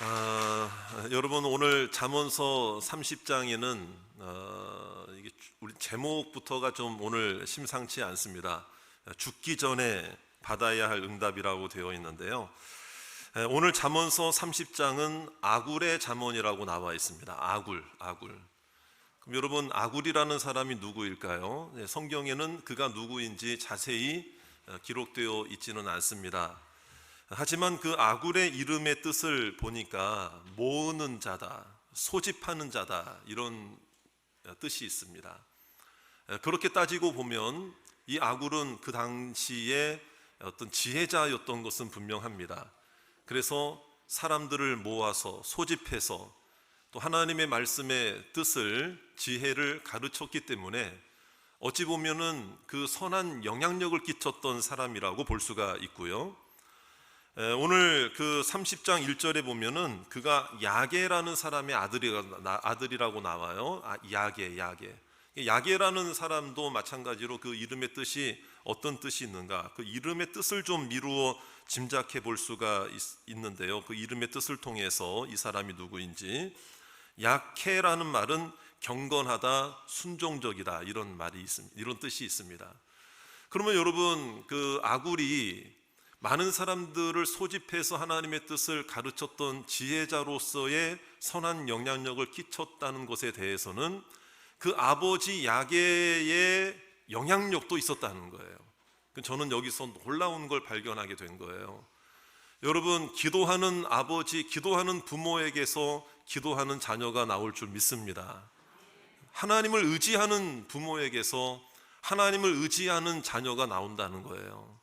아, 여러분 오늘 잠언서 30장에는 어, 이게 우리 제목부터가 좀 오늘 심상치 않습니다. 죽기 전에 받아야 할 응답이라고 되어 있는데요. 에, 오늘 잠언서 30장은 아굴의 잠언이라고 나와 있습니다. 아굴, 아굴. 그럼 여러분 아굴이라는 사람이 누구일까요? 네, 성경에는 그가 누구인지 자세히 어, 기록되어 있지는 않습니다. 하지만 그 아굴의 이름의 뜻을 보니까 모으는 자다, 소집하는 자다 이런 뜻이 있습니다. 그렇게 따지고 보면 이 아굴은 그 당시에 어떤 지혜자였던 것은 분명합니다. 그래서 사람들을 모아서 소집해서 또 하나님의 말씀의 뜻을 지혜를 가르쳤기 때문에 어찌 보면은 그 선한 영향력을 끼쳤던 사람이라고 볼 수가 있고요. 에, 오늘 그 30장 1절에 보면은 그가 야게라는 사람의 아들이, 아들이라고 나와요. 아, 야게, 야게. 야게라는 사람도 마찬가지로 그 이름의 뜻이 어떤 뜻이 있는가? 그 이름의 뜻을 좀 미루어 짐작해 볼 수가 있, 있는데요. 그 이름의 뜻을 통해서 이 사람이 누구인지 약해라는 말은 경건하다, 순종적이다 이런 말이 있습니다. 이런 뜻이 있습니다. 그러면 여러분 그 아굴이 많은 사람들을 소집해서 하나님의 뜻을 가르쳤던 지혜자로서의 선한 영향력을 끼쳤다는 것에 대해서는 그 아버지 야게의 영향력도 있었다는 거예요. 저는 여기서 놀라운 걸 발견하게 된 거예요. 여러분, 기도하는 아버지, 기도하는 부모에게서 기도하는 자녀가 나올 줄 믿습니다. 하나님을 의지하는 부모에게서 하나님을 의지하는 자녀가 나온다는 거예요.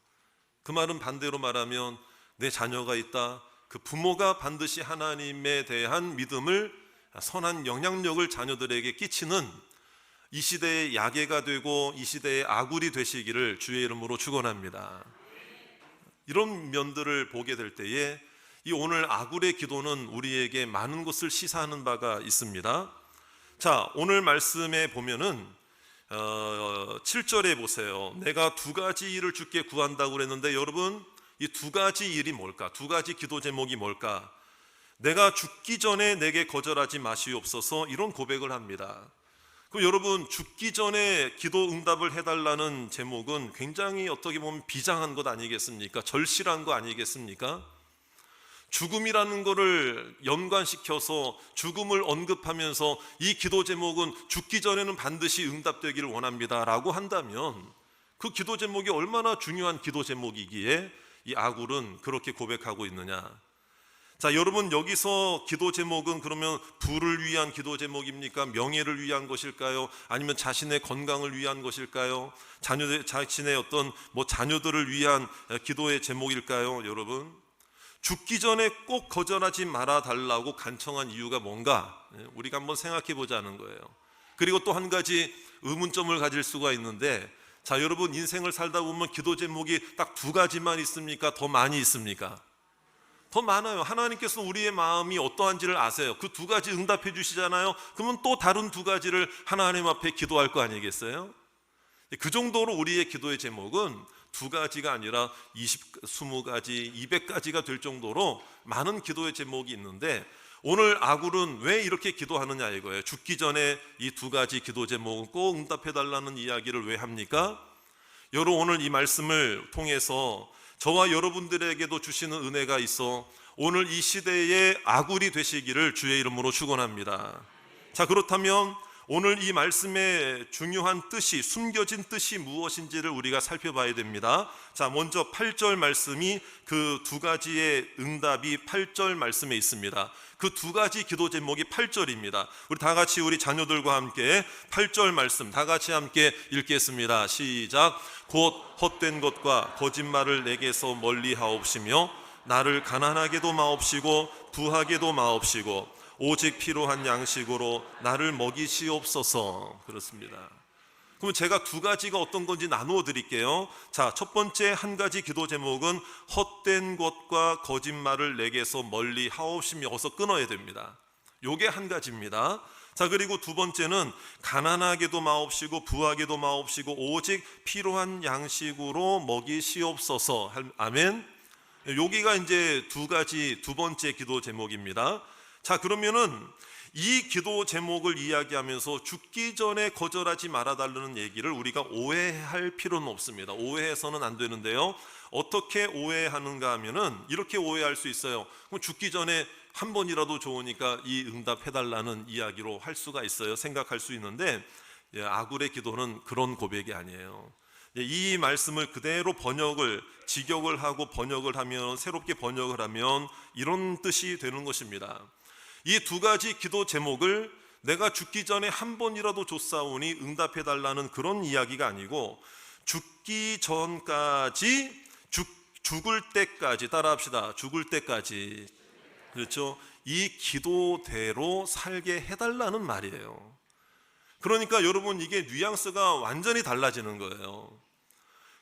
그 말은 반대로 말하면 내 자녀가 있다. 그 부모가 반드시 하나님에 대한 믿음을 선한 영향력을 자녀들에게 끼치는 이 시대의 야계가 되고 이 시대의 아굴이 되시기를 주의 이름으로 축원합니다. 이런 면들을 보게 될 때에 이 오늘 아굴의 기도는 우리에게 많은 것을 시사하는 바가 있습니다. 자, 오늘 말씀에 보면은 어, 7절에 보세요. 내가 두 가지 일을 주께 구한다고 그랬는데 여러분 이 두 가지 일이 뭘까? 두 가지 기도 제목이 뭘까? 내가 죽기 전에 내게 거절하지 마시옵소서 이런 고백을 합니다. 그 여러분 죽기 전에 기도 응답을 해달라는 제목은 굉장히 어떻게 보면 비장한 것 아니겠습니까? 절실한 거 아니겠습니까? 죽음이라는 것을 연관시켜서 죽음을 언급하면서 이 기도 제목은 죽기 전에는 반드시 응답되기를 원합니다라고 한다면 그 기도 제목이 얼마나 중요한 기도 제목이기에 이 아굴은 그렇게 고백하고 있느냐? 자, 여러분 여기서 기도 제목은 그러면 부를 위한 기도 제목입니까? 명예를 위한 것일까요? 아니면 자신의 건강을 위한 것일까요? 자녀 자신의 어떤 뭐 자녀들을 위한 기도의 제목일까요, 여러분? 죽기 전에 꼭 거절하지 말아 달라고 간청한 이유가 뭔가 예, 우리가 한번 생각해 보자는 거예요. 그리고 또 한 가지 의문점을 가질 수가 있는데 자, 여러분 인생을 살다 보면 기도 제목이 딱 두 가지만 있습니까? 더 많이 있습니까? 더 많아요. 하나님께서 우리의 마음이 어떠한지를 아세요. 그 두 가지 응답해 주시잖아요. 그러면 또 다른 두 가지를 하나님 앞에 기도할 거 아니겠어요? 그 정도로 우리의 기도의 제목은 두 가지가 아니라 20, 20가지, 200가지가 될 정도로 많은 기도의 제목이 있는데 오늘 아굴은 왜 이렇게 기도하느냐 이거예요. 죽기 전에 이 두 가지 기도 제목은 꼭 응답해 달라는 이야기를 왜 합니까? 여러분 오늘 이 말씀을 통해서 저와 여러분들에게도 주시는 은혜가 있어 오늘 이 시대의 아굴이 되시기를 주의 이름으로 축원합니다. 자 그렇다면 오늘 이 말씀의 중요한 뜻이 숨겨진 뜻이 무엇인지를 우리가 살펴봐야 됩니다. 자, 먼저 8절 말씀이 그 두 가지의 응답이 8절 말씀에 있습니다. 그 두 가지 기도 제목이 8절입니다. 우리 다 같이 우리 자녀들과 함께 8절 말씀 다 같이 함께 읽겠습니다. 시작. 곧 헛된 것과 거짓말을 내게서 멀리 하옵시며 나를 가난하게도 마옵시고 부하게도 마옵시고 오직 필요한 양식으로 나를 먹이시옵소서 그렇습니다. 그럼 제가 두 가지가 어떤 건지 나누어 드릴게요. 자, 첫 번째 한 가지 기도 제목은 헛된 것과 거짓말을 내게서 멀리 하옵시며 어서 끊어야 됩니다. 요게 한 가지입니다. 자, 그리고 두 번째는 가난하게도 마옵시고 부하게도 마옵시고 오직 필요한 양식으로 먹이시옵소서. 아멘. 여기가 이제 두 가지 두 번째 기도 제목입니다. 자, 그러면은 이 기도 제목을 이야기하면서 죽기 전에 거절하지 말아달라는 얘기를 우리가 오해할 필요는 없습니다. 오해해서는 안 되는데요. 어떻게 오해하는가 하면은 이렇게 오해할 수 있어요. 그럼 죽기 전에 한 번이라도 좋으니까 이 응답해달라는 이야기로 할 수가 있어요. 생각할 수 있는데 예, 아굴의 기도는 그런 고백이 아니에요. 예, 이 말씀을 그대로 번역을 직역을 하고 번역을 하면 새롭게 번역을 하면 이런 뜻이 되는 것입니다. 이 두 가지 기도 제목을 내가 죽기 전에 한 번이라도 줬사오니 응답해 달라는 그런 이야기가 아니고 죽기 전까지 죽, 죽을 때까지 따라합시다. 죽을 때까지 그렇죠. 이 기도대로 살게 해달라는 말이에요. 그러니까 여러분 이게 뉘앙스가 완전히 달라지는 거예요.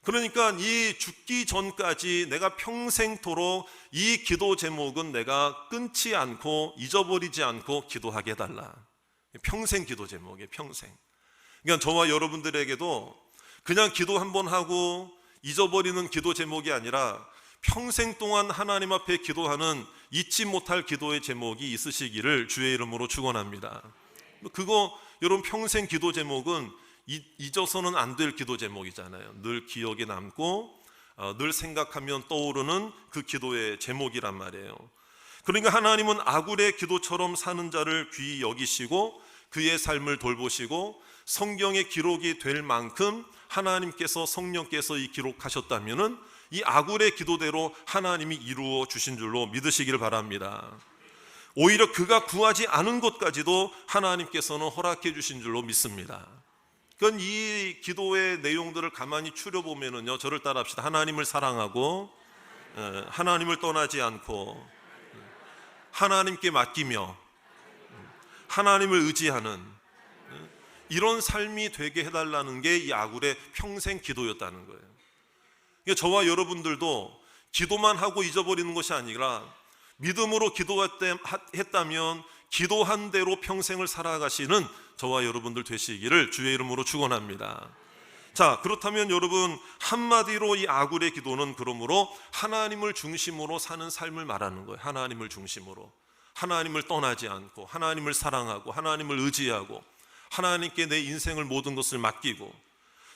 그러니까 이 죽기 전까지 내가 평생토록 이 기도 제목은 내가 끊지 않고 잊어버리지 않고 기도하게 해달라. 평생 기도 제목이에요, 평생. 그러니까 저와 여러분들에게도 그냥 기도 한 번 하고 잊어버리는 기도 제목이 아니라 평생 동안 하나님 앞에 기도하는 잊지 못할 기도의 제목이 있으시기를 주의 이름으로 축원합니다. 그거 여러분 평생 기도 제목은 잊- 잊어서는 안 될 기도 제목이잖아요. 늘 기억에 남고 어, 늘 생각하면 떠오르는 그 기도의 제목이란 말이에요. 그러니까 하나님은 아굴의 기도처럼 사는 자를 귀히 여기시고 그의 삶을 돌보시고 성경에 기록이 될 만큼 하나님께서 성령께서 이 기록하셨다면은 이 아굴의 기도대로 하나님이 이루어 주신 줄로 믿으시기를 바랍니다. 오히려 그가 구하지 않은 것까지도 하나님께서는 허락해 주신 줄로 믿습니다. 그건 이 기도의 내용들을 가만히 추려보면은요, 저를 따라합시다. 하나님을 사랑하고, 예, 하나님을 떠나지 않고, 예, 하나님께 맡기며, 음, 하나님을 의지하는 예, 이런 삶이 되게 해달라는 게 이 아굴의 평생 기도였다는 거예요. 그러니까 저와 여러분들도 기도만 하고 잊어버리는 것이 아니라 믿음으로 기도했다면 기도한 대로 평생을 살아가시는 저와 여러분들 되시기를 주의 이름으로 축원합니다. 자, 그렇다면 여러분 한마디로 이 아굴의 기도는 그러므로 하나님을 중심으로 사는 삶을 말하는 거예요. 하나님을 중심으로. 하나님을 떠나지 않고 하나님을 사랑하고 하나님을 의지하고 하나님께 내 인생을 모든 것을 맡기고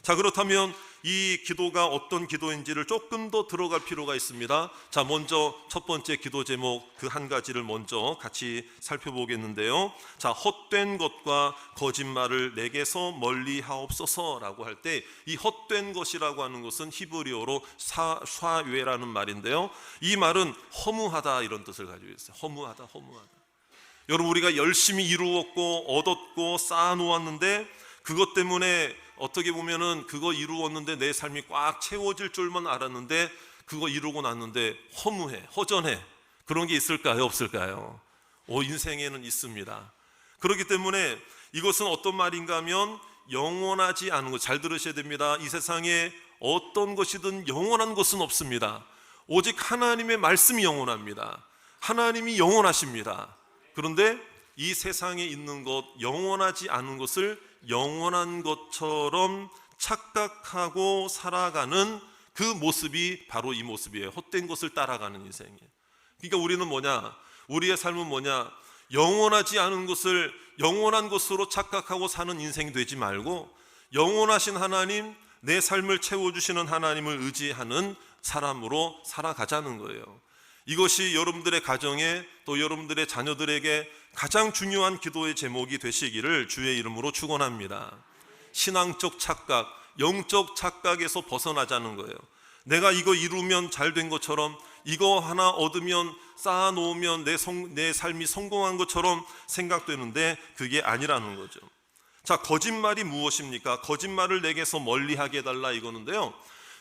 자, 그렇다면 이 기도가 어떤 기도인지를 조금 더 들어갈 필요가 있습니다. 자, 먼저 첫 번째 기도 제목 그 한 가지를 먼저 같이 살펴보겠는데요. 자, 헛된 것과 거짓말을 내게서 멀리 하옵소서라고 할 때 이 헛된 것이라고 하는 것은 히브리어로 사, 샤외라는 말인데요. 이 말은 허무하다 이런 뜻을 가지고 있어요. 허무하다, 허무하다. 여러분 우리가 열심히 이루었고 얻었고 쌓아놓았는데 그것 때문에 어떻게 보면은 그거 이루었는데 내 삶이 꽉 채워질 줄만 알았는데 그거 이루고 났는데 허무해, 허전해. 그런 게 있을까요? 없을까요? 오, 인생에는 있습니다. 그렇기 때문에 이것은 어떤 말인가 하면 영원하지 않은 것. 잘 들으셔야 됩니다. 이 세상에 어떤 것이든 영원한 것은 없습니다. 오직 하나님의 말씀이 영원합니다. 하나님이 영원하십니다. 그런데 이 세상에 있는 것, 영원하지 않은 것을 영원한 것처럼 착각하고 살아가는 그 모습이 바로 이 모습이에요. 헛된 것을 따라가는 인생이에요. 그러니까 우리는 뭐냐? 우리의 삶은 뭐냐? 영원하지 않은 것을 영원한 것으로 착각하고 사는 인생이 되지 말고 영원하신 하나님, 내 삶을 채워주시는 하나님을 의지하는 사람으로 살아가자는 거예요. 이것이 여러분들의 가정에 또 여러분들의 자녀들에게 가장 중요한 기도의 제목이 되시기를 주의 이름으로 축원합니다. 신앙적 착각, 영적 착각에서 벗어나자는 거예요. 내가 이거 이루면 잘 된 것처럼 이거 하나 얻으면 쌓아 놓으면 내, 성, 내 삶이 성공한 것처럼 생각되는데 그게 아니라는 거죠. 자, 거짓말이 무엇입니까? 거짓말을 내게서 멀리 하게 해달라 이거는데요.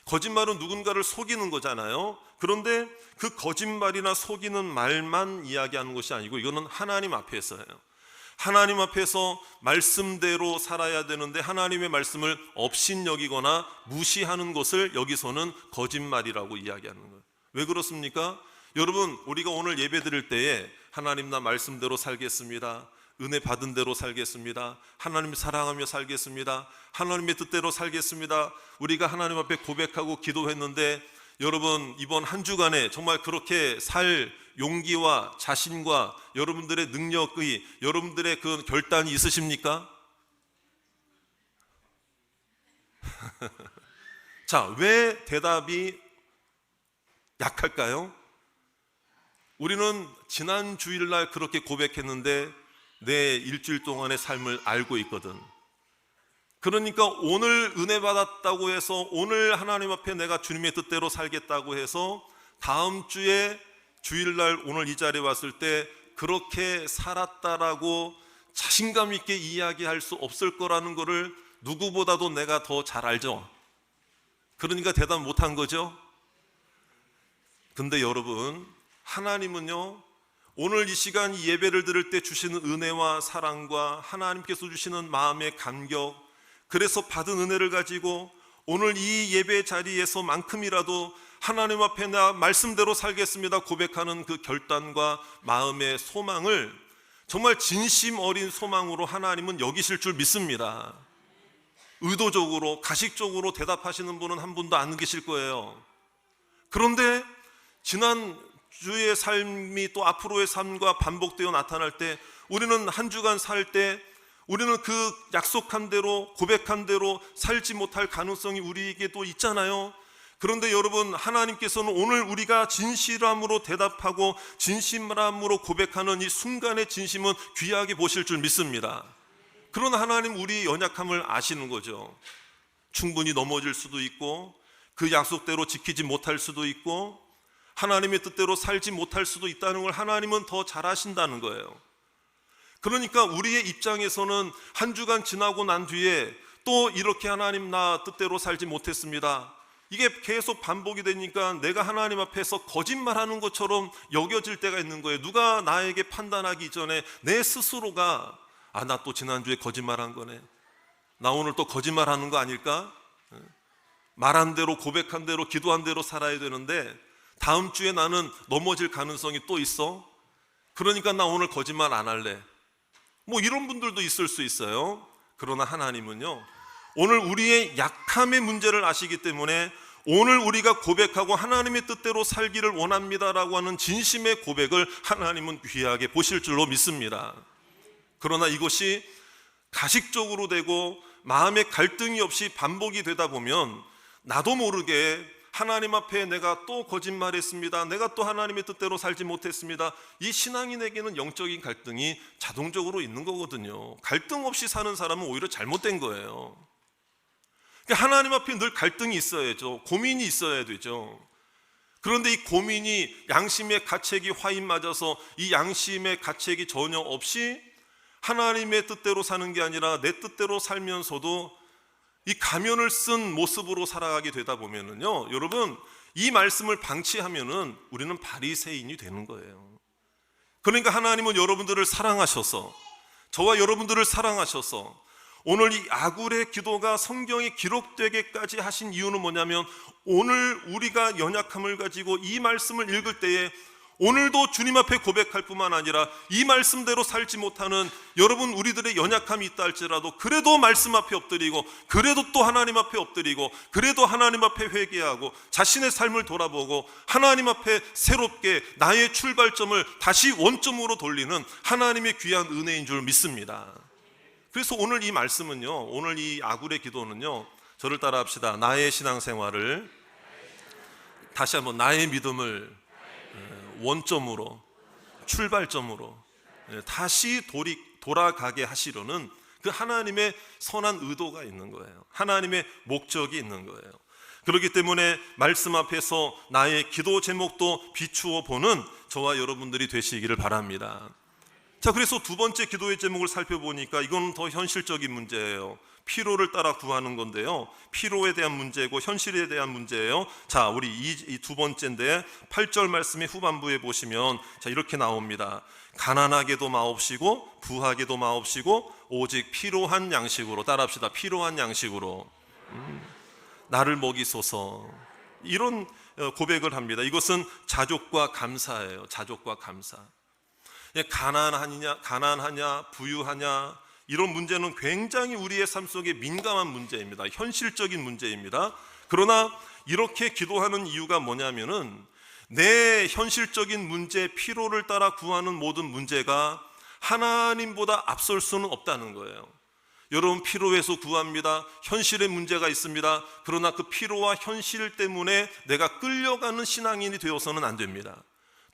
거짓말은 누군가를 속이는 거잖아요. 그런데 그 거짓말이나 속이는 말만 이야기하는 것이 아니고 이거는 하나님 앞에서예요. 하나님 앞에서 말씀대로 살아야 되는데 하나님의 말씀을 업신여기거나 무시하는 것을 여기서는 거짓말이라고 이야기하는 거예요. 왜 그렇습니까? 여러분, 우리가 오늘 예배 드릴 때에 하나님 나 말씀대로 살겠습니다. 은혜 받은 대로 살겠습니다. 하나님 사랑하며 살겠습니다. 하나님의 뜻대로 살겠습니다. 우리가 하나님 앞에 고백하고 기도했는데 여러분 이번 한 주간에 정말 그렇게 살 용기와 자신과 여러분들의 능력의 여러분들의 그 결단이 있으십니까? 자, 왜 대답이 약할까요? 우리는 지난 주일날 그렇게 고백했는데 내 일주일 동안의 삶을 알고 있거든. 그러니까 오늘 은혜 받았다고 해서 오늘 하나님 앞에 내가 주님의 뜻대로 살겠다고 해서 다음 주에 주일날 오늘 이 자리에 왔을 때 그렇게 살았다라고 자신감 있게 이야기할 수 없을 거라는 것을 누구보다도 내가 더 잘 알죠. 그러니까 대답 못한 거죠. 근데 여러분, 하나님은요, 오늘 이 시간 이 예배를 드릴 때 주시는 은혜와 사랑과 하나님께서 주시는 마음의 감격, 그래서 받은 은혜를 가지고 오늘 이 예배 자리에서만큼이라도 하나님 앞에 나 말씀대로 살겠습니다 고백하는 그 결단과 마음의 소망을 정말 진심 어린 소망으로 하나님은 여기실 줄 믿습니다. 의도적으로 가식적으로 대답하시는 분은 한 분도 안 계실 거예요. 그런데 지난 주의 삶이 또 앞으로의 삶과 반복되어 나타날 때 우리는 한 주간 살 때 우리는 그 약속한 대로 고백한 대로 살지 못할 가능성이 우리에게 또 있잖아요. 그런데 여러분 하나님께서는 오늘 우리가 진실함으로 대답하고 진심함으로 고백하는 이 순간의 진심은 귀하게 보실 줄 믿습니다. 그러나 하나님 우리 연약함을 아시는 거죠. 충분히 넘어질 수도 있고 그 약속대로 지키지 못할 수도 있고 하나님의 뜻대로 살지 못할 수도 있다는 걸 하나님은 더 잘 아신다는 거예요. 그러니까 우리의 입장에서는 한 주간 지나고 난 뒤에 또 이렇게 하나님 나 뜻대로 살지 못했습니다. 이게 계속 반복이 되니까 내가 하나님 앞에서 거짓말하는 것처럼 여겨질 때가 있는 거예요. 누가 나에게 판단하기 전에 내 스스로가 아, 나 또 지난주에 거짓말한 거네. 나 오늘 또 거짓말하는 거 아닐까? 말한 대로 고백한 대로 기도한 대로 살아야 되는데 다음 주에 나는 넘어질 가능성이 또 있어. 그러니까 나 오늘 거짓말 안 할래. 뭐 이런 분들도 있을 수 있어요. 그러나 하나님은요. 오늘 우리의 약함의 문제를 아시기 때문에 오늘 우리가 고백하고 하나님의 뜻대로 살기를 원합니다라고 하는 진심의 고백을 하나님은 귀하게 보실 줄로 믿습니다. 그러나 이것이 가식적으로 되고 마음의 갈등이 없이 반복이 되다 보면 나도 모르게 하나님 앞에 내가 또 거짓말했습니다. 내가 또 하나님의 뜻대로 살지 못했습니다. 이 신앙인에게는 영적인 갈등이 자동적으로 있는 거거든요. 갈등 없이 사는 사람은 오히려 잘못된 거예요. 그러니까 하나님 앞에 늘 갈등이 있어야죠. 고민이 있어야 되죠. 그런데 이 고민이 양심의 가책이 화인 맞아서 이 양심의 가책이 전혀 없이 하나님의 뜻대로 사는 게 아니라 내 뜻대로 살면서도 이 가면을 쓴 모습으로 살아가게 되다 보면은요, 여러분 이 말씀을 방치하면은 우리는 바리새인이 되는 거예요. 그러니까 하나님은 여러분들을 사랑하셔서 저와 여러분들을 사랑하셔서 오늘 이 아굴의 기도가 성경에 기록되게까지 하신 이유는 뭐냐면 오늘 우리가 연약함을 가지고 이 말씀을 읽을 때에 오늘도 주님 앞에 고백할 뿐만 아니라 이 말씀대로 살지 못하는 여러분 우리들의 연약함이 있다 할지라도 그래도 말씀 앞에 엎드리고 그래도 또 하나님 앞에 엎드리고 그래도 하나님 앞에 회개하고 자신의 삶을 돌아보고 하나님 앞에 새롭게 나의 출발점을 다시 원점으로 돌리는 하나님의 귀한 은혜인 줄 믿습니다. 그래서 오늘 이 말씀은요. 오늘 이 아굴의 기도는요. 저를 따라 합시다. 나의 신앙생활을 다시 한번 나의 믿음을 원점으로 출발점으로 예, 다시 돌이, 돌아가게 하시려는 그 하나님의 선한 의도가 있는 거예요. 하나님의 목적이 있는 거예요. 그렇기 때문에 말씀 앞에서 나의 기도 제목도 비추어 보는 저와 여러분들이 되시기를 바랍니다. 자, 그래서 두 번째 기도의 제목을 살펴보니까 이건 더 현실적인 문제예요. 피로를 따라 구하는 건데요. 피로에 대한 문제고 현실에 대한 문제예요. 자, 우리 이두 번째인데 8절 말씀의 후반부에 보시면 자, 이렇게 나옵니다. 가난하게도 마옵시고 부하게도 마옵시고 오직 필요한 양식으로 따라합시다. 필요한 양식으로 음, 나를 먹이소서. 이런 어, 고백을 합니다. 이것은 자족과 감사예요. 자족과 감사. 예, 가난하냐, 가난하냐, 부유하냐, 이런 문제는 굉장히 우리의 삶 속에 민감한 문제입니다. 현실적인 문제입니다. 그러나 이렇게 기도하는 이유가 뭐냐면은 내 현실적인 문제, 피로를 따라 구하는 모든 문제가 하나님보다 앞설 수는 없다는 거예요. 여러분 피로해서 구합니다. 현실의 문제가 있습니다. 그러나 그 피로와 현실 때문에 내가 끌려가는 신앙인이 되어서는 안 됩니다.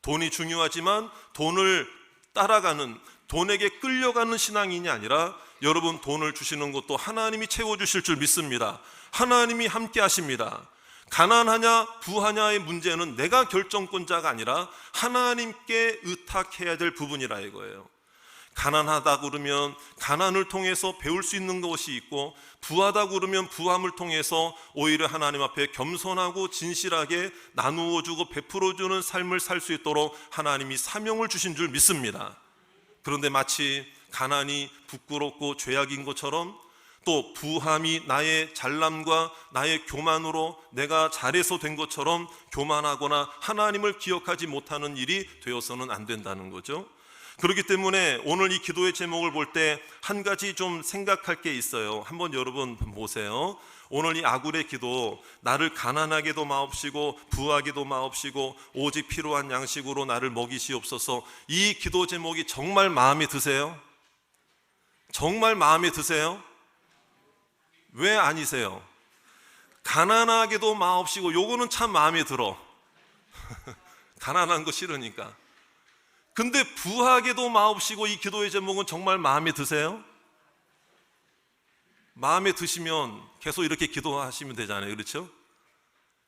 돈이 중요하지만 돈을 따라가는 돈에게 끌려가는 신앙인이 아니라 여러분 돈을 주시는 것도 하나님이 채워 주실 줄 믿습니다. 하나님이 함께 하십니다. 가난하냐 부하냐의 문제는 내가 결정권자가 아니라 하나님께 의탁해야 될 부분이라 이거예요. 가난하다 그러면 가난을 통해서 배울 수 있는 것이 있고 부하다 그러면 부함을 통해서 오히려 하나님 앞에 겸손하고 진실하게 나누어 주고 베풀어 주는 삶을 살 수 있도록 하나님이 사명을 주신 줄 믿습니다. 그런데 마치 가난이 부끄럽고 죄악인 것처럼 또 부함이 나의 잘남과 나의 교만으로 내가 잘해서 된 것처럼 교만하거나 하나님을 기억하지 못하는 일이 되어서는 안 된다는 거죠. 그렇기 때문에 오늘 이 기도의 제목을 볼 때 한 가지 좀 생각할 게 있어요. 한번 여러분 보세요. 오늘 이 아굴의 기도 나를 가난하게도 마옵시고 부하게도 마옵시고 오직 필요한 양식으로 나를 먹이시옵소서. 이 기도 제목이 정말 마음에 드세요? 정말 마음에 드세요? 왜 아니세요? 가난하게도 마옵시고 요거는 참 마음에 들어. 가난한 거 싫으니까. 근데 부하게도 마옵시고 이 기도의 제목은 정말 마음에 드세요? 마음에 드시면 계속 이렇게 기도하시면 되잖아요. 그렇죠?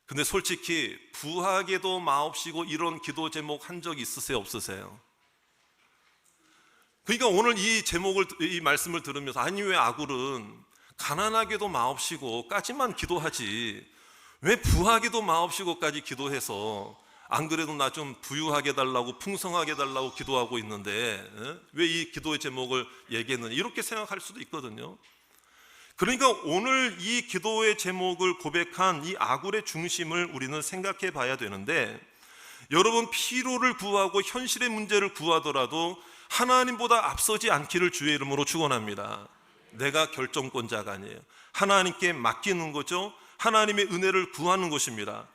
근데 솔직히 부하게도 마옵시고 이런 기도 제목 한 적 있으세요? 없으세요? 그러니까 오늘 이 제목을 이 말씀을 들으면서 아니 왜 아굴은 가난하게도 마옵시고까지만 기도하지 왜 부하게도 마옵시고까지 기도해서 안 그래도 나 좀 부유하게 달라고 풍성하게 달라고 기도하고 있는데 왜 이 기도의 제목을 얘기했느냐 이렇게 생각할 수도 있거든요. 그러니까 오늘 이 기도의 제목을 고백한 이 아굴의 중심을 우리는 생각해 봐야 되는데 여러분 피로를 구하고 현실의 문제를 구하더라도 하나님보다 앞서지 않기를 주의 이름으로 축원합니다. 내가 결정권자가 아니에요. 하나님께 맡기는 거죠. 하나님의 은혜를 구하는 것입니다.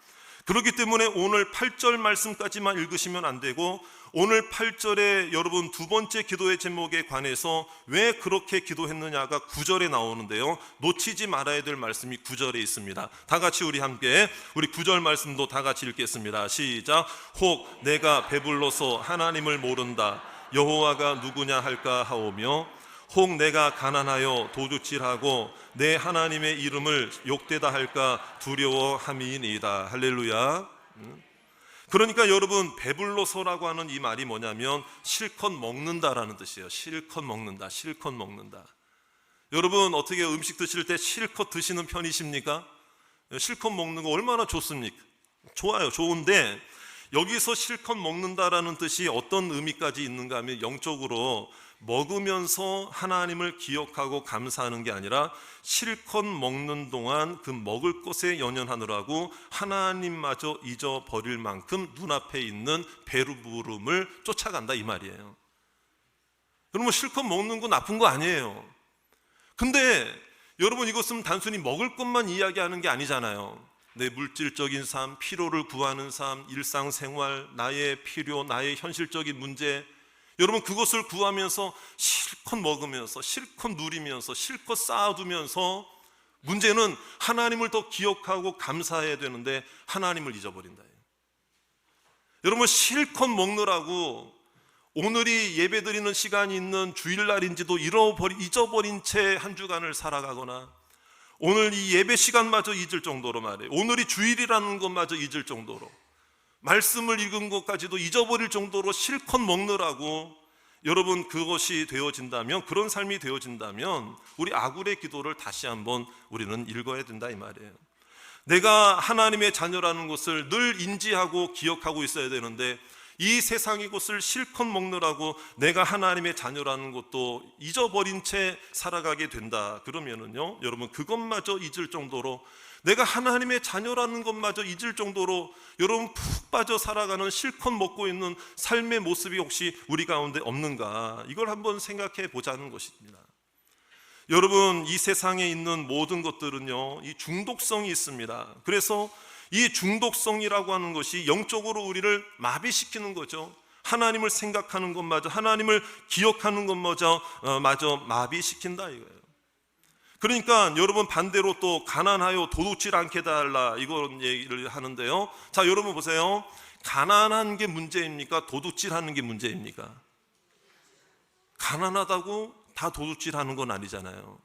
그렇기 때문에 오늘 8절 말씀까지만 읽으시면 안 되고 오늘 8절에 여러분 두 번째 기도의 제목에 관해서 왜 그렇게 기도했느냐가 9절에 나오는데요. 놓치지 말아야 될 말씀이 9절에 있습니다. 다 같이 우리 함께 우리 9절 말씀도 다 같이 읽겠습니다. 시작. 혹 내가 배불러서 하나님을 모른다. 여호와가 누구냐 할까 하오며 혹 내가 가난하여 도둑질하고 내 하나님의 이름을 욕되다 할까 두려워함이니이다. 할렐루야. 음. 그러니까 여러분 배불러서라고 하는 이 말이 뭐냐면 실컷 먹는다라는 뜻이에요. 실컷 먹는다. 실컷 먹는다. 여러분 어떻게 음식 드실 때 실컷 드시는 편이십니까? 실컷 먹는 거 얼마나 좋습니까? 좋아요. 좋은데 여기서 실컷 먹는다라는 뜻이 어떤 의미까지 있는가 하면 영적으로 먹으면서 하나님을 기억하고 감사하는 게 아니라 실컷 먹는 동안 그 먹을 것에 연연하느라고 하나님마저 잊어버릴 만큼 눈앞에 있는 배부름을 쫓아간다 이 말이에요. 그러면 실컷 먹는 거 나쁜 거 아니에요. 근데 여러분 이것은 단순히 먹을 것만 이야기하는 게 아니잖아요. 내 물질적인 삶, 피로를 구하는 삶, 일상생활, 나의 필요, 나의 현실적인 문제, 여러분 그것을 구하면서 실컷 먹으면서 실컷 누리면서 실컷 쌓아두면서 문제는 하나님을 더 기억하고 감사해야 되는데 하나님을 잊어버린다. 여러분 실컷 먹느라고 오늘이 예배드리는 시간이 있는 주일날인지도 잊어버린 채 한 주간을 살아가거나 오늘 이 예배 시간마저 잊을 정도로 말해요. 오늘이 주일이라는 것마저 잊을 정도로 말씀을 읽은 것까지도 잊어버릴 정도로 실컷 먹느라고 여러분 그것이 되어진다면 그런 삶이 되어진다면 우리 아굴의 기도를 다시 한번 우리는 읽어야 된다 이 말이에요. 내가 하나님의 자녀라는 것을 늘 인지하고 기억하고 있어야 되는데 이 세상의 것을 실컷 먹느라고 내가 하나님의 자녀라는 것도 잊어버린 채 살아가게 된다. 그러면은요, 여러분 그것마저 잊을 정도로 내가 하나님의 자녀라는 것마저 잊을 정도로 여러분 푹 빠져 살아가는 실컷 먹고 있는 삶의 모습이 혹시 우리 가운데 없는가? 이걸 한번 생각해 보자는 것입니다. 여러분 이 세상에 있는 모든 것들은요, 이 중독성이 있습니다. 그래서 이 중독성이라고 하는 것이 영적으로 우리를 마비시키는 거죠. 하나님을 생각하는 것마저 하나님을 기억하는 것마저 어, 마저 마비시킨다 이거예요. 그러니까 여러분 반대로 또 가난하여 도둑질 않게 달라 이런 얘기를 하는데요. 자, 여러분 보세요. 가난한 게 문제입니까? 도둑질 하는 게 문제입니까? 가난하다고 다 도둑질 하는 건 아니잖아요.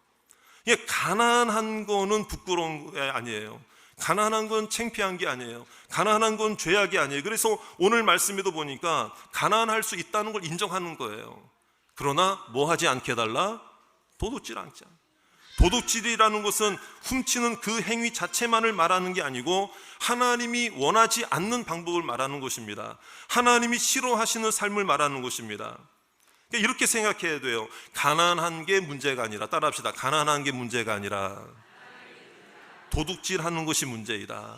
예, 가난한 거는 부끄러운 게 아니에요. 가난한 건 창피한 게 아니에요. 가난한 건 죄악이 아니에요. 그래서 오늘 말씀에도 보니까 가난할 수 있다는 걸 인정하는 거예요. 그러나 뭐 하지 않게 해달라? 도둑질 않자. 도둑질이라는 것은 훔치는 그 행위 자체만을 말하는 게 아니고 하나님이 원하지 않는 방법을 말하는 것입니다. 하나님이 싫어하시는 삶을 말하는 것입니다. 그러니까 이렇게 생각해야 돼요. 가난한 게 문제가 아니라 따라합시다. 가난한 게 문제가 아니라 도둑질하는 것이 문제이다.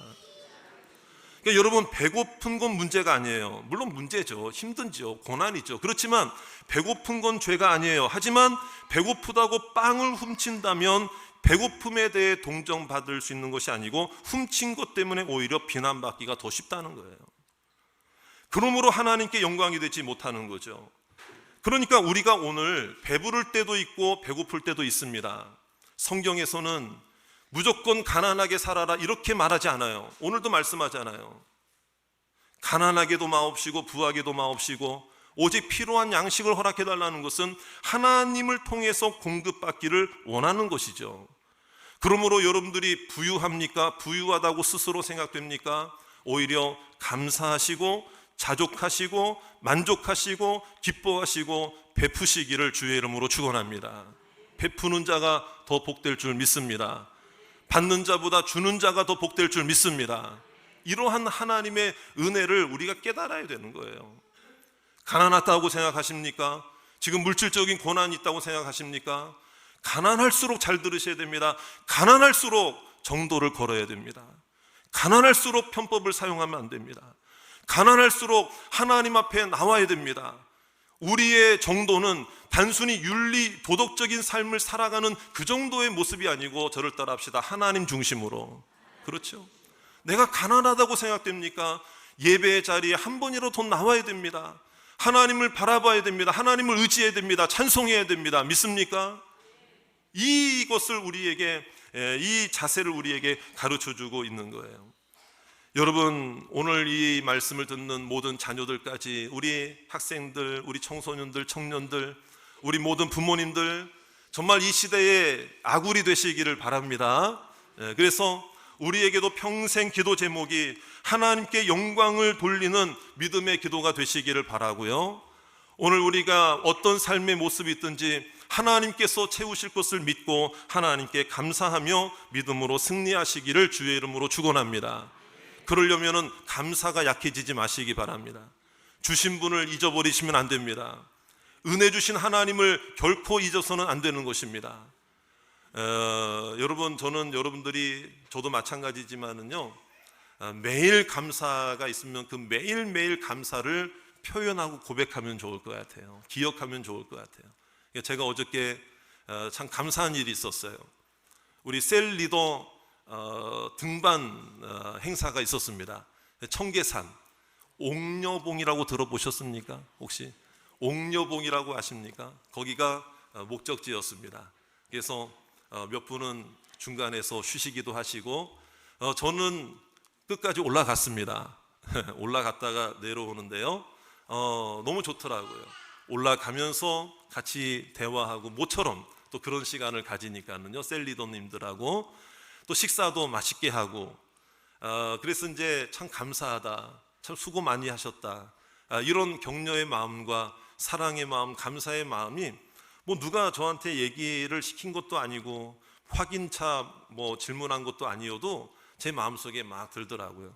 그러니까 여러분 배고픈 건 문제가 아니에요. 물론 문제죠. 힘든지요. 고난이죠. 그렇지만 배고픈 건 죄가 아니에요. 하지만 배고프다고 빵을 훔친다면 배고픔에 대해 동정받을 수 있는 것이 아니고 훔친 것 때문에 오히려 비난받기가 더 쉽다는 거예요. 그러므로 하나님께 영광이 되지 못하는 거죠. 그러니까 우리가 오늘 배부를 때도 있고 배고플 때도 있습니다. 성경에서는 무조건 가난하게 살아라 이렇게 말하지 않아요. 오늘도 말씀하잖아요. 가난하게도 마옵시고 부하게도 마옵시고 오직 필요한 양식을 허락해 달라는 것은 하나님을 통해서 공급받기를 원하는 것이죠. 그러므로 여러분들이 부유합니까? 부유하다고 스스로 생각됩니까? 오히려 감사하시고 자족하시고 만족하시고 기뻐하시고 베푸시기를 주의 이름으로 축원합니다. 베푸는 자가 더 복될 줄 믿습니다. 받는 자보다 주는 자가 더 복될 줄 믿습니다. 이러한 하나님의 은혜를 우리가 깨달아야 되는 거예요. 가난하다고 생각하십니까? 지금 물질적인 고난이 있다고 생각하십니까? 가난할수록 잘 들으셔야 됩니다. 가난할수록 정도를 걸어야 됩니다. 가난할수록 편법을 사용하면 안 됩니다. 가난할수록 하나님 앞에 나와야 됩니다. 우리의 정도는 단순히 윤리, 도덕적인 삶을 살아가는 그 정도의 모습이 아니고 저를 따라 합시다. 하나님 중심으로. 그렇죠? 내가 가난하다고 생각됩니까? 예배의 자리에 한 번이라도 돈 나와야 됩니다. 하나님을 바라봐야 됩니다. 하나님을 의지해야 됩니다. 찬송해야 됩니다. 믿습니까? 이것을 우리에게, 예, 이 자세를 우리에게 가르쳐 주고 있는 거예요. 여러분 오늘 이 말씀을 듣는 모든 자녀들까지 우리 학생들, 우리 청소년들, 청년들, 우리 모든 부모님들 정말 이 시대에 아굴이 되시기를 바랍니다. 예, 그래서 우리에게도 평생 기도 제목이 하나님께 영광을 돌리는 믿음의 기도가 되시기를 바라고요. 오늘 우리가 어떤 삶의 모습이 있든지 하나님께서 채우실 것을 믿고 하나님께 감사하며 믿음으로 승리하시기를 주의 이름으로 축원합니다. 그러려면은 감사가 약해지지 마시기 바랍니다. 주신 분을 잊어버리시면 안 됩니다. 은혜 주신 하나님을 결코 잊어서는 안 되는 것입니다. 어, 여러분 저는 여러분들이 저도 마찬가지지만은요 어, 매일 감사가 있으면 그 매일 매일 감사를 표현하고 고백하면 좋을 것 같아요. 기억하면 좋을 것 같아요. 제가 어저께 어, 참 감사한 일이 있었어요. 우리 셀 리더 어, 등반 어, 행사가 있었습니다. 청계산 옥녀봉이라고 들어보셨습니까? 혹시 옥녀봉이라고 아십니까? 거기가 어, 목적지였습니다. 그래서 어, 몇 분은 중간에서 쉬시기도 하시고 어, 저는 끝까지 올라갔습니다. 올라갔다가 내려오는데요. 어, 너무 좋더라고요. 올라가면서 같이 대화하고 모처럼 또 그런 시간을 가지니까는요. 셀리더님들하고 또 식사도 맛있게 하고 어, 그래서 이제 참 감사하다 참 수고 많이 하셨다. 아, 이런 격려의 마음과 사랑의 마음 감사의 마음이 뭐 누가 저한테 얘기를 시킨 것도 아니고 확인차 뭐 질문한 것도 아니어도 제 마음속에 막 들더라고요.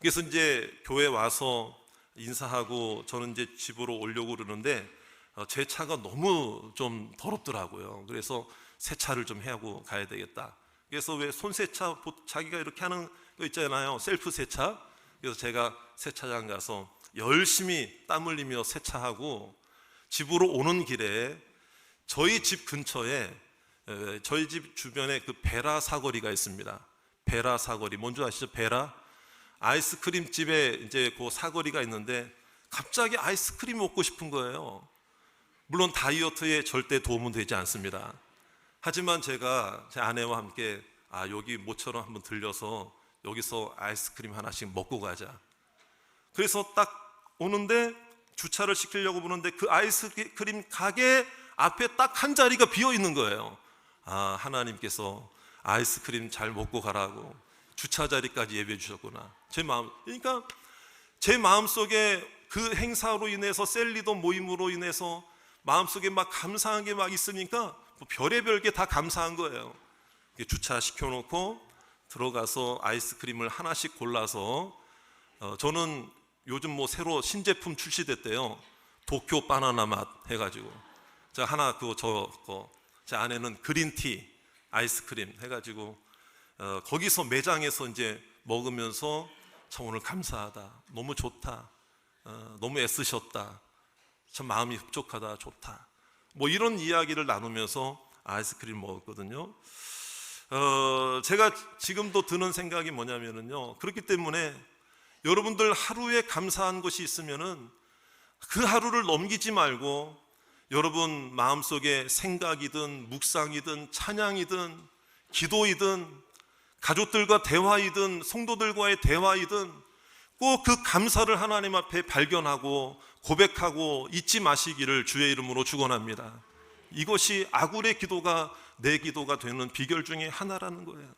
그래서 이제 교회 와서 인사하고 저는 이제 집으로 오려고 그러는데 어, 제 차가 너무 좀 더럽더라고요. 그래서 세차를 좀 하고 가야 되겠다 그래서 왜 손세차 자기가 이렇게 하는 거 있잖아요. 셀프 세차. 그래서 제가 세차장 가서 열심히 땀 흘리며 세차하고 집으로 오는 길에 저희 집 근처에 저희 집 주변에 그 베라 사거리가 있습니다. 베라 사거리 뭔지 아시죠? 베라 아이스크림 집에 이제 그 사거리가 있는데 갑자기 아이스크림 먹고 싶은 거예요. 물론 다이어트에 절대 도움은 되지 않습니다. 하지만 제가 제 아내와 함께 아 여기 모처럼 한번 들려서 여기서 아이스크림 하나씩 먹고 가자. 그래서 딱 오는데 주차를 시키려고 보는데 그 아이스크림 가게 앞에 딱 한 자리가 비어 있는 거예요. 아 하나님께서 아이스크림 잘 먹고 가라고 주차 자리까지 예배해 주셨구나. 제 마음 그러니까 제 마음 속에 그 행사로 인해서 셀리도 모임으로 인해서 마음 속에 막 감사한 게 막 있으니까 뭐 별의별 게 다 감사한 거예요. 주차 시켜놓고 들어가서 아이스크림을 하나씩 골라서 어, 저는 요즘 뭐 새로 신제품 출시됐대요. 도쿄 바나나 맛 해가지고. 제가 하나 그거 저거 제 아내는 그린티 아이스크림 해가지고 어, 거기서 매장에서 이제 먹으면서 참 오늘 감사하다. 너무 좋다. 어, 너무 애쓰셨다. 참 마음이 흡족하다. 좋다 뭐 이런 이야기를 나누면서 아이스크림 먹었거든요. 어, 제가 지금도 드는 생각이 뭐냐면은요. 그렇기 때문에 여러분들 하루에 감사한 것이 있으면은 그 하루를 넘기지 말고 여러분 마음속에 생각이든 묵상이든 찬양이든 기도이든 가족들과 대화이든 성도들과의 대화이든 꼭 그 감사를 하나님 앞에 발견하고 고백하고 잊지 마시기를 주의 이름으로 축원합니다. 이것이 아굴의 기도가 내 기도가 되는 비결 중에 하나라는 거예요.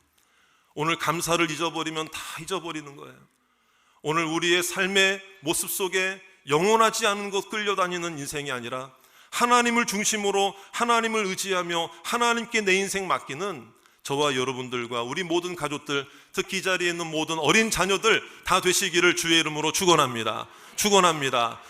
오늘 감사를 잊어버리면 다 잊어버리는 거예요. 오늘 우리의 삶의 모습 속에 영원하지 않은 것 끌려다니는 인생이 아니라 하나님을 중심으로 하나님을 의지하며 하나님께 내 인생 맡기는 저와 여러분들과 우리 모든 가족들 특히 이 자리에 있는 모든 어린 자녀들 다 되시기를 주의 이름으로 축원합니다. 축원합니다.